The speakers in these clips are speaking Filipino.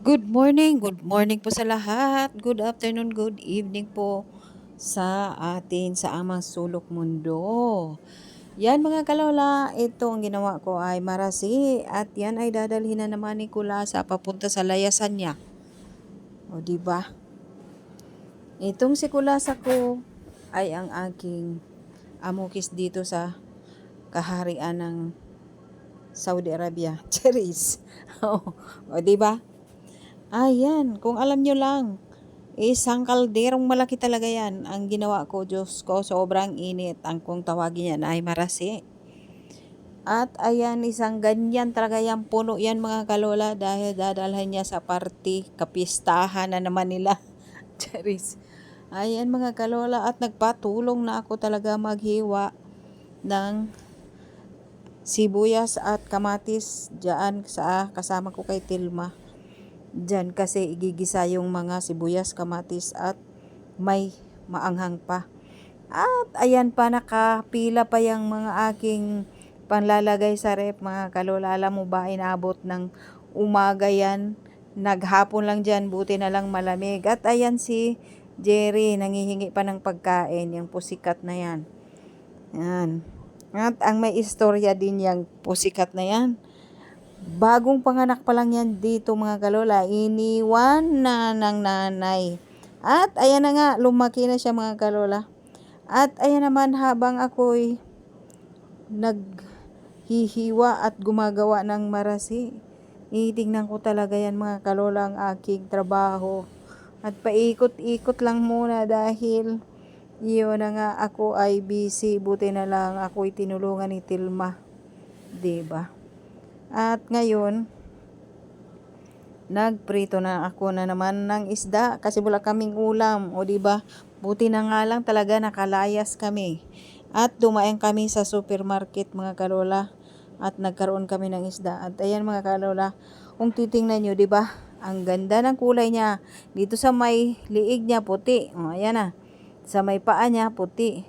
Good morning, good morning po sa lahat. Good afternoon, good evening po sa atin sa amang sulok mundo. Yan mga kalola, ito ang ginawa ko ay marasi at yan ay dadalhin na naman ni Kula sa papunta sa layasan niya. O di ba? Itong si Kulasa ko ay ang aking amukis dito sa kaharian ng Saudi Arabia. Cheris. o, di ba? Ayan, kung alam nyo lang, isang kalderong malaki talaga yan. Ang ginawa ko, Diyos ko, sobrang init. Ang kung tawagin yan ay marasi. At ayan, isang ganyan talaga yan, puno yan mga kalola dahil dadalhan niya sa party, kapistahan na naman nila. Charis. Ayan mga kalola at nagpatulong na ako talaga maghiwa ng sibuyas at kamatis dyan sa kasama ko kay Tilma. Diyan kasi igigisa yung mga sibuyas, kamatis at may maanghang pa. At ayan pa nakapila pa yung mga aking panlalagay sa rep mga kalola. Alam mo ba inabot ng umaga yan. Naghapon lang dyan, buti na lang malamig. At ayan si Jerry, nangihingi pa ng pagkain, yung pusikat na yan. Yan. At ang may istorya din yung pusikat na yan Bagong panganak pa lang yan dito mga kalola. Iniwan na ng nanay. At ayan na nga, lumaki na siya mga kalola. At ayan naman habang ako'y naghihiwa at gumagawa ng marasi. Itingnan ko talaga yan mga kalola ang aking trabaho. At paikot-ikot lang muna dahil yun na nga ako ay busy. Buti na lang ako'y tinulungan ni Tilma. ba? At ngayon, nagprito na ako na naman ng isda kasi wala kaming ulam. O di ba? Buti na nga lang talaga nakalayas kami. At dumayan kami sa supermarket mga kalola at nagkaroon kami ng isda. At ayan mga kalola, kung titingnan nyo, di ba? Ang ganda ng kulay niya. Dito sa may liig niya, puti. O, ayan na. Sa may paa niya, puti.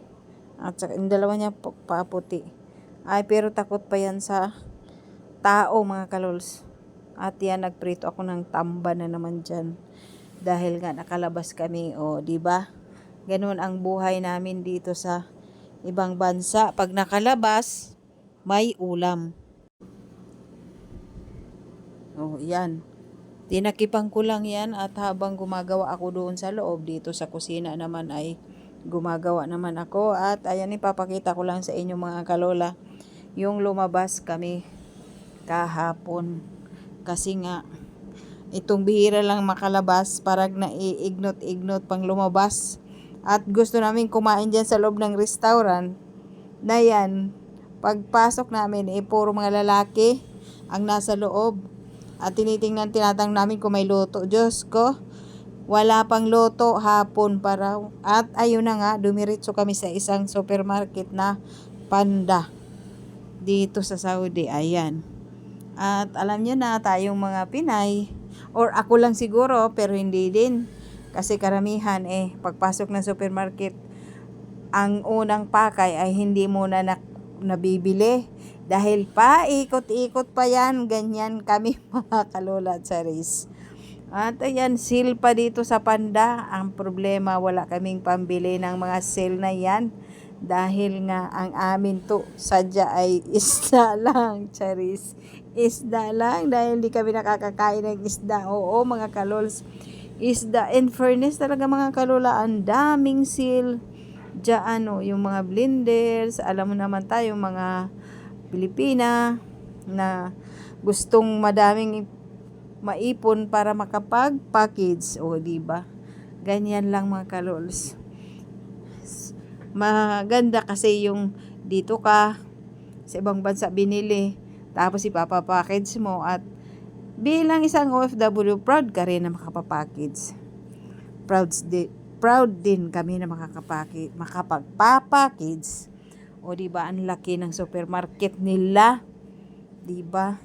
At sa yung dalawa niya, pa puti. Ay, pero takot pa yan sa tao mga kalols. At yan, nagprito ako ng tamba na naman dyan. Dahil nga nakalabas kami, o, di ba? Ganun ang buhay namin dito sa ibang bansa. Pag nakalabas, may ulam. Oh, yan. Tinakipan ko lang yan at habang gumagawa ako doon sa loob, dito sa kusina naman ay gumagawa naman ako. At ayan, ipapakita ko lang sa inyo mga kalola, yung lumabas kami kahapon. Kasi nga, itong bihira lang makalabas, parang naiignot-ignot pang lumabas. At gusto namin kumain dyan sa loob ng restaurant na yan. Pagpasok namin, eh, puro mga lalaki ang nasa loob. At tinitingnan, tinatang namin kung may luto. Diyos ko, wala pang loto hapon para at ayun na nga dumiretso kami sa isang supermarket na panda dito sa Saudi ayan at alam niyo na tayong mga Pinay, or ako lang siguro, pero hindi din. Kasi karamihan eh, pagpasok ng supermarket, ang unang pakay ay hindi muna na, nabibili. Dahil pa, ikot-ikot pa yan, ganyan kami mga kalola at saris. At ayan, sale pa dito sa Panda. Ang problema, wala kaming pambili ng mga sale na yan. Dahil nga ang amin to sadya ay isda lang, charis isda lang dahil hindi kami nakakakain ng isda. Oo, mga kalols. Isda. In fairness talaga mga kalola, ang daming seal. Diyan, oh, yung mga blenders. Alam mo naman tayo, mga Pilipina na gustong madaming maipon para makapag-package. O, di ba? Ganyan lang mga kalols. Maganda kasi yung dito ka sa ibang bansa binili tapos ipapapackage mo at bilang isang OFW, proud ka rin na makapapackage. Proud, di, proud din kami na makakapaki, makapagpapackage. O di ba ang laki ng supermarket nila? Di ba?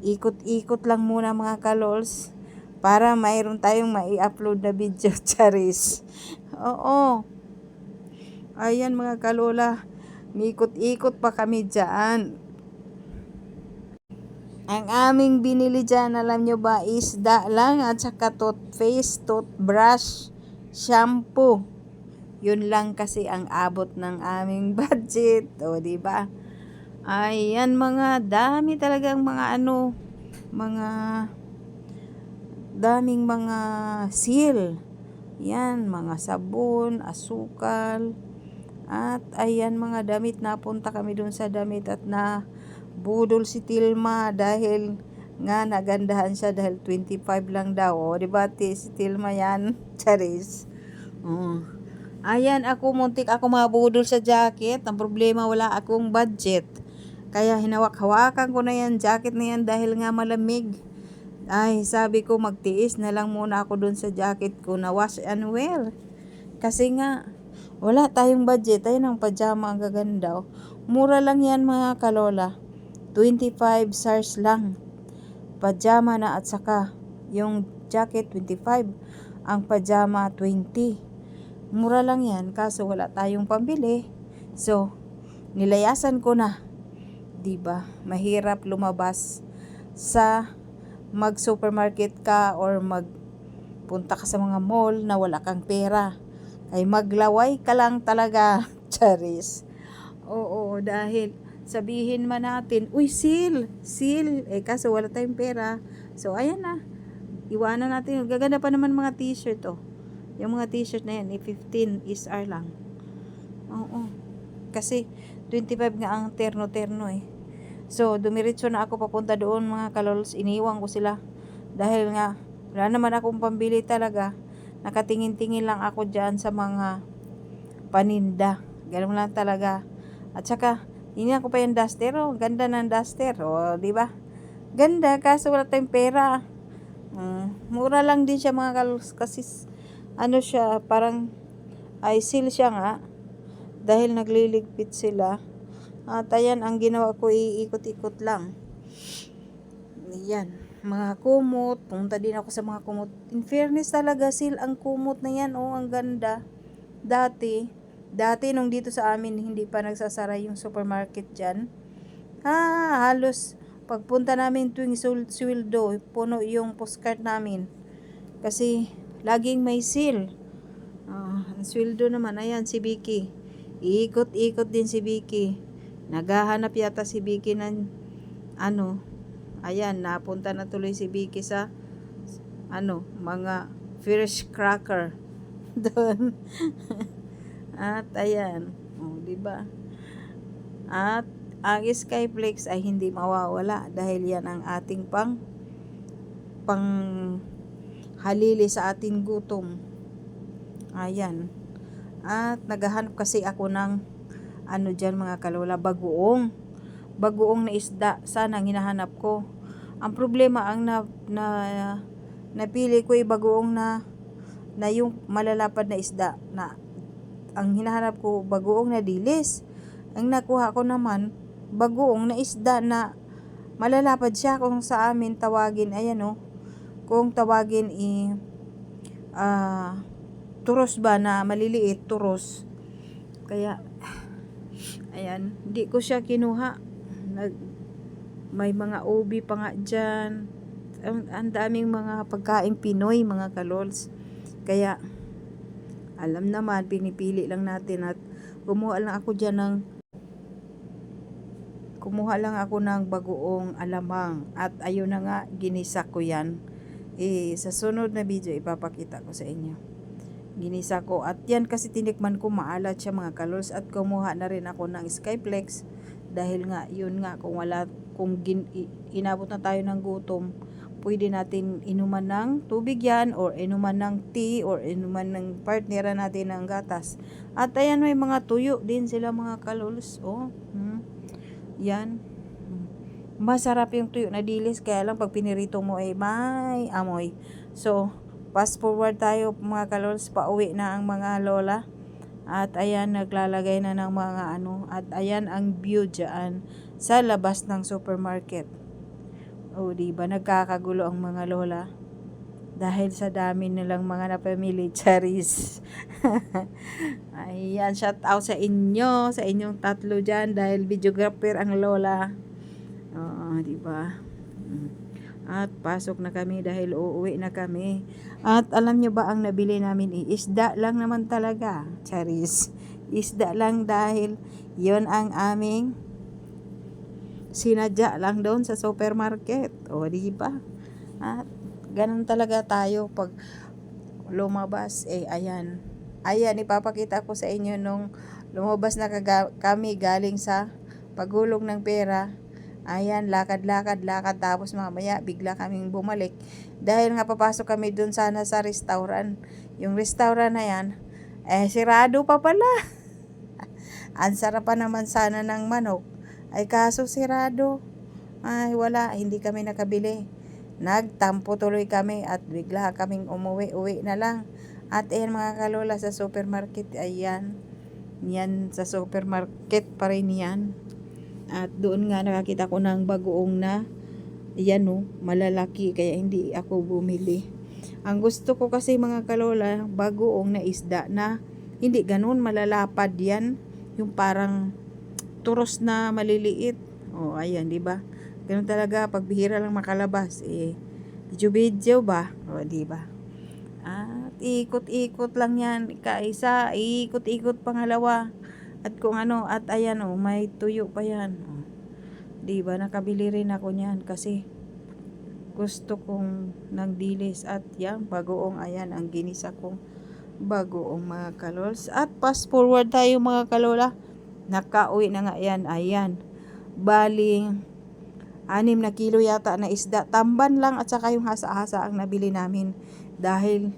Ikot-ikot lang muna mga kalols para mayroon tayong mai-upload na video, charis. Oo. Ayan mga kalola, mikot-ikot pa kami dyan Ang aming binili dyan, alam nyo ba, isda lang at saka toothpaste, toothbrush, shampoo. Yun lang kasi ang abot ng aming budget. O, di ba? Ayan mga dami talagang mga ano, mga daming mga seal. Yan, mga sabon, asukal. At ayan mga damit, napunta kami dun sa damit at na budol si Tilma dahil nga nagandahan siya dahil 25 lang daw. O, di ba ti, si Tilma yan? Charis. Oh. Ayan, ako muntik ako mabudol sa jacket. Ang problema, wala akong budget. Kaya hinawak-hawakan ko na yan, jacket na yan dahil nga malamig. Ay, sabi ko magtiis na lang muna ako dun sa jacket ko na wash and wear. Kasi nga, wala tayong budget. Ayun ang pajama ang gaganda. oh. Mura lang yan mga kalola. 25 SARS lang. Pajama na at saka yung jacket 25. Ang pajama 20. Mura lang yan kaso wala tayong pambili. So, nilayasan ko na. 'Di ba? Mahirap lumabas sa mag-supermarket ka or magpunta ka sa mga mall na wala kang pera. Ay maglaway ka lang talaga, Charis. Oo, dahil sabihin man natin, uy, seal, seal. Eh, kaso wala tayong pera. So, ayan na. Iwanan natin. Gaganda pa naman mga t-shirt, oh. Yung mga t-shirt na yan, eh, 15 is R lang. Oo. Kasi, 25 nga ang terno-terno, eh. So, dumiretso na ako papunta doon, mga kalols. Iniwan ko sila. Dahil nga, wala naman akong pambili talaga. Nakatingin-tingin lang ako dyan sa mga paninda. Ganun lang talaga. At saka, hindi ako pa yung duster. Oh, ganda ng duster. Oh, di ba? Ganda, kaso wala tayong pera. Mm, mura lang din siya mga kalos kasi ano siya, parang ay seal siya nga. Dahil nagliligpit sila. At ayan, ang ginawa ko, iikot-ikot lang. Yan. Mga kumot. Punta din ako sa mga kumot. In fairness talaga, seal ang kumot na yan. Oh, ang ganda. Dati, dati nung dito sa amin, hindi pa nagsasara yung supermarket dyan. Ha, halos pagpunta namin tuwing sweldo, puno yung postcard namin. Kasi laging may seal. Ah, ang sweldo naman, ayan si Vicky. Iikot-ikot din si Vicky. Naghahanap yata si Vicky ng ano, ayan, napunta na tuloy si Vicky sa ano, mga fish cracker doon. At ayan, oh, 'di ba? At ang Skyflex ay hindi mawawala dahil yan ang ating pang pang halili sa ating gutom. Ayan. At naghahanap kasi ako ng ano dyan mga kalola, bagoong. Bagoong na isda. Sana ang hinahanap ko. Ang problema ang na, na napili ko ay bagoong na na yung malalapad na isda na ang hinahanap ko bagoong na dilis. Ang nakuha ko naman bagoong na isda na malalapad siya kung sa amin tawagin ayan oh. Kung tawagin i ah turos ba na maliliit turos. Kaya ayan, hindi ko siya kinuha. Nag may mga OB pa nga dyan. Ang, ang daming mga pagkain Pinoy, mga kalols. Kaya, alam naman, pinipili lang natin at kumuha lang ako dyan ng kumuha lang ako ng bagoong alamang. At ayun na nga ginisa ko yan. Eh, sa sunod na video ipapakita ko sa inyo. Ginisa ko. At yan kasi tinikman ko maalat siya mga kalols at kumuha na rin ako ng skyplex. Dahil nga yun nga kung wala kung gin, inabot na tayo ng gutom pwede natin inuman ng tubig yan or inuman ng tea or inuman ng partnera natin ng gatas. At ayan may mga tuyo din sila mga kalols. Oh hmm. yan. Masarap yung tuyo na dilis kaya lang pag pinirito mo ay may amoy. So fast forward tayo mga kalols pauwi na ang mga lola. At ayan naglalagay na ng mga ano. At ayan ang view dyan sa labas ng supermarket o di ba nagkakagulo ang mga lola dahil sa dami nilang mga napamili charis ayan shout out sa inyo sa inyong tatlo dyan dahil videographer ang lola Oo, di ba? Mm. At pasok na kami dahil uuwi na kami. At alam nyo ba ang nabili namin? Isda lang naman talaga. Charis. Isda lang dahil yon ang aming sinadya lang doon sa supermarket. O, di ba? At ganun talaga tayo pag lumabas. Eh, ayan. Ayan, ipapakita ko sa inyo nung lumabas na kami galing sa pagulong ng pera. Ayan, lakad-lakad, lakad. Tapos mamaya, bigla kaming bumalik. Dahil nga papasok kami dun sana sa restaurant. Yung restaurant na yan, eh, sirado pa pala. Ang sarap pa naman sana ng manok. Ay kaso sirado. Ay wala, hindi kami nakabili. Nagtampo tuloy kami at bigla kaming umuwi-uwi na lang. At ayan mga kalola sa supermarket, ayan. Yan sa supermarket pa rin yan. At doon nga nakakita ko ng bagoong na yan no, malalaki kaya hindi ako bumili. Ang gusto ko kasi mga kalola, bagoong na isda na hindi ganun malalapad yan. Yung parang turos na maliliit. O, ayan, di ba? Ganun talaga, pag bihira lang makalabas, eh, video-video ba? O, di ba? At ikot-ikot lang yan, kaisa, ikot-ikot pangalawa. At kung ano, at ayan o, may tuyo pa yan. O, di ba, nakabili rin ako niyan kasi gusto kong nagdilis at yan, bagoong ayan, ang ginisa kong bagoong mga kalols. At fast forward tayo mga kalola. Nakauwi na nga yan, ayan. Bali, anim na kilo yata na isda. Tamban lang at saka yung hasa-hasa ang nabili namin. Dahil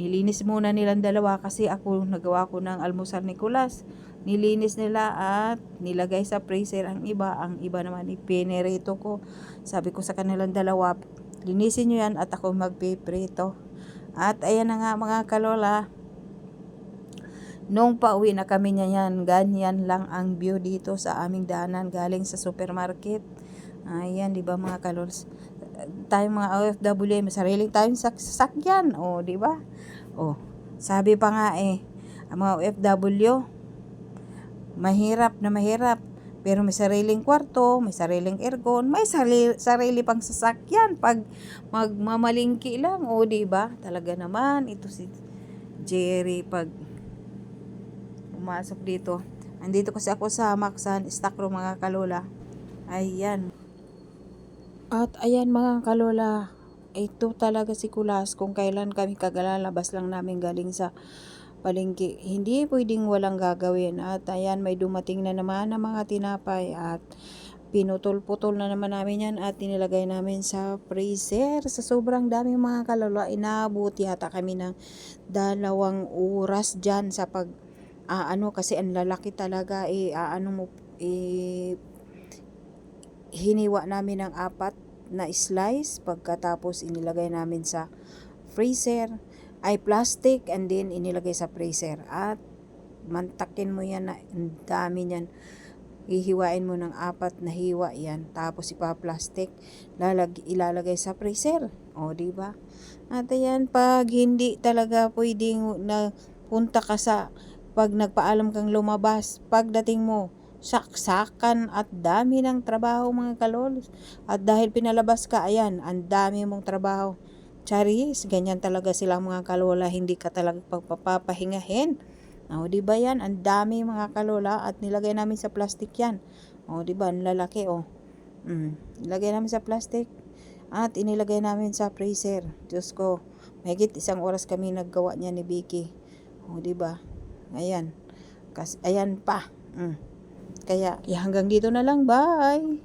nilinis muna nilang dalawa kasi ako nagawa ko ng almusal ni Kulas. Nilinis nila at nilagay sa freezer ang iba. Ang iba naman ipinerito ko. Sabi ko sa kanilang dalawa, linisin nyo yan at ako magpiprito. At ayan na nga mga kalola, Nung pauwi na kami niya yan, ganyan lang ang view dito sa aming daanan galing sa supermarket. Ayan, di ba mga kalols? Tayong mga OFW, may sariling tayong sak sasakyan. O, di ba? O, sabi pa nga eh, ang mga OFW, mahirap na mahirap. Pero may sariling kwarto, may sariling aircon, may sarili, sarili pang sasakyan pag magmamalingki lang. O, di ba? Talaga naman, ito si Jerry pag pumasok dito. Andito kasi ako sa Maxan, stock room mga kalola. Ayan. At ayan mga kalola, ito talaga si Kulas kung kailan kami kagalalabas lang namin galing sa palengke. Hindi pwedeng walang gagawin. At ayan, may dumating na naman ng mga tinapay at pinutol-putol na naman namin yan at tinilagay namin sa freezer. Sa sobrang dami mga kalola, inaabot yata kami ng dalawang oras dyan sa pag ah, ano kasi ang lalaki talaga eh ah, ano mo eh hiniwa namin ng apat na slice pagkatapos inilagay namin sa freezer. Ay plastic and then inilagay sa freezer. At mantakin mo yan na dami niyan. Hihiwain mo ng apat na hiwa yan. Tapos ipa-plastic lalag ilalagay sa freezer. O di ba? At ayan pag hindi talaga pwedeng na punta ka sa pag nagpaalam kang lumabas pagdating mo saksakan at dami ng trabaho mga kalol. At dahil pinalabas ka, ayan, ang dami mong trabaho. Charis, ganyan talaga sila mga kalola, hindi ka talaga pagpapahingahin. O, di ba yan? Ang dami mga kalola at nilagay namin sa plastic yan. O, di ba? Ang lalaki, o. Mm, nilagay namin sa plastic at inilagay namin sa freezer. Diyos ko, mahigit isang oras kami naggawa niya ni Vicky. O, di ba? Ayan. Kas ayan pa. Mm. Kaya, hanggang dito na lang. Bye!